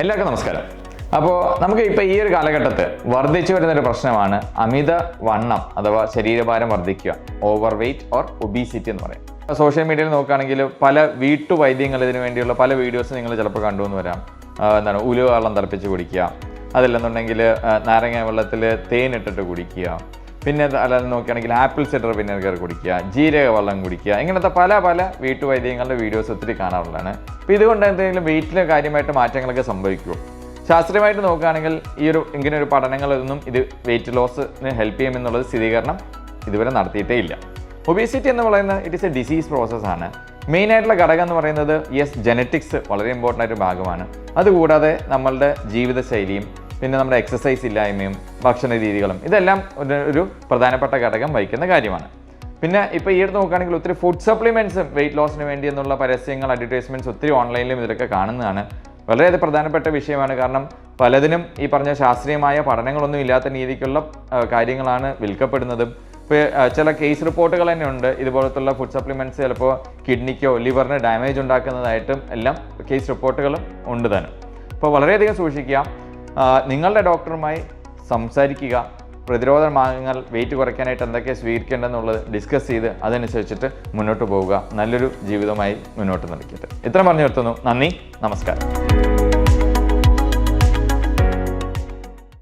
എല്ലാവർക്കും നമസ്കാരം. അപ്പോൾ നമുക്ക് ഇപ്പോൾ ഈ ഒരു കാലഘട്ടത്ത് വർദ്ധിച്ചു വരുന്ന ഒരു പ്രശ്നമാണ് അമിത വണ്ണം അഥവാ ശരീരഭാരം വർദ്ധിക്കുക ഓവർ വെയ്റ്റ് ഓർ ഒബീസിറ്റി എന്ന് പറയും. സോഷ്യൽ മീഡിയയിൽ നോക്കുകയാണെങ്കിൽ പല വീട്ടുവൈദ്യങ്ങൾ ഇതിനു വേണ്ടിയുള്ള പല വീഡിയോസ് നിങ്ങൾ ചിലപ്പോൾ കണ്ടുവന്ന് വരാം. എന്താണ് ഉലുവ വെള്ളം തിളപ്പിച്ച് കുടിക്കുക. അതല്ലെന്നുണ്ടെങ്കിൽ നാരങ്ങ വെള്ളത്തിൽ തേനിട്ടിട്ട് കുടിക്കുക. പിന്നെ അല്ലാതെ നോക്കുകയാണെങ്കിൽ ആപ്പിൾ സിഡർ വിനെഗർ കുടിക്കുക ജീരക വെള്ളം കുടിക്കുക ഇങ്ങനത്തെ പല പല വീട്ടുവൈദ്യങ്ങളുടെ വീഡിയോസ് ഒത്തിരി കാണാറുള്ളതാണ്. അപ്പോൾ ഇതുകൊണ്ട് എന്തെങ്കിലും വെയിറ്റിൽ കാര്യമായിട്ട് മാറ്റങ്ങളൊക്കെ സംഭവിക്കുമോ ശാസ്ത്രീയമായിട്ട് നോക്കുകയാണെങ്കിൽ ഈ ഒരു ഇങ്ങനെ ഒരു പഠനങ്ങളൊന്നും ഇത് വെയിറ്റ് ലോസിന് ഹെൽപ്പ് ചെയ്യുമെന്നുള്ളത് സ്ഥിരീകരണം ഇതുവരെ നടത്തിയിട്ടേ ഇല്ല. ഒബീസിറ്റി എന്ന് പറയുന്നത് ഇറ്റ് ഇസ് എ ഡിസീസ് പ്രോസസ്സാണ് മെയിൻ ആയിട്ടുള്ള ഘടകം എന്ന് പറയുന്നത് യെസ് ജനറ്റിക്സ് വളരെ ഇമ്പോർട്ടന്റ് ആയിട്ട് ഭാഗമാണ്. അതുകൂടാതെ നമ്മളുടെ ജീവിതശൈലിയും പിന്നെ നമ്മുടെ എക്സസൈസ് ഇല്ലായ്മയും ഭക്ഷണ രീതികളും ഇതെല്ലാം ഒരു പ്രധാനപ്പെട്ട ഘടകം വഹിക്കുന്ന കാര്യമാണ്. പിന്നെ ഇപ്പോൾ ഈ അടുത്ത് നോക്കുകയാണെങ്കിൽ ഒത്തിരി ഫുഡ് സപ്ലിമെന്റ്സും വെയിറ്റ് ലോസിന് വേണ്ടി എന്നുള്ള പരസ്യങ്ങൾ അഡ്വർടൈസ്മെന്റ്സ് ഒത്തിരി ഓൺലൈനിലും ഇതൊക്കെ കാണുന്നതാണ്. വളരെ പ്രധാനപ്പെട്ട വിഷയമാണ്. കാരണം പലതിനും ഈ പറഞ്ഞ ശാസ്ത്രീയമായ പഠനങ്ങളൊന്നും ഇല്ലാത്ത രീതിക്കുള്ള കാര്യങ്ങളാണ് വിൽക്കപ്പെടുന്നതും. ഇപ്പോൾ ചില കേസ് റിപ്പോർട്ടുകൾ തന്നെ ഉണ്ട്. ഇതുപോലത്തുള്ള ഫുഡ് സപ്ലിമെന്റ്സ് ചിലപ്പോൾ കിഡ്നിക്കോ ലിവറിന് ഡാമേജ് ഉണ്ടാക്കുന്നതായിട്ടും എല്ലാം കേസ് റിപ്പോർട്ടുകളും ഉണ്ട് തന്നെ. അപ്പോൾ വളരെയധികം സൂക്ഷിക്കുക. നിങ്ങളുടെ ഡോക്ടറുമായി സംസാരിക്കുക. പ്രതിരോധ മാർഗങ്ങൾ വെയിറ്റ് കുറയ്ക്കാനായിട്ട് എന്തൊക്കെ സ്വീകരിക്കേണ്ടതെന്നുള്ളത് ഡിസ്കസ് ചെയ്ത് അതനുസരിച്ചിട്ട് മുന്നോട്ട് പോവുക. നല്ലൊരു ജീവിതമായി മുന്നോട്ട് നടക്കട്ടെ. ഇത്രയും പറഞ്ഞു നിർത്തുന്നു നന്ദി. നമസ്കാരം.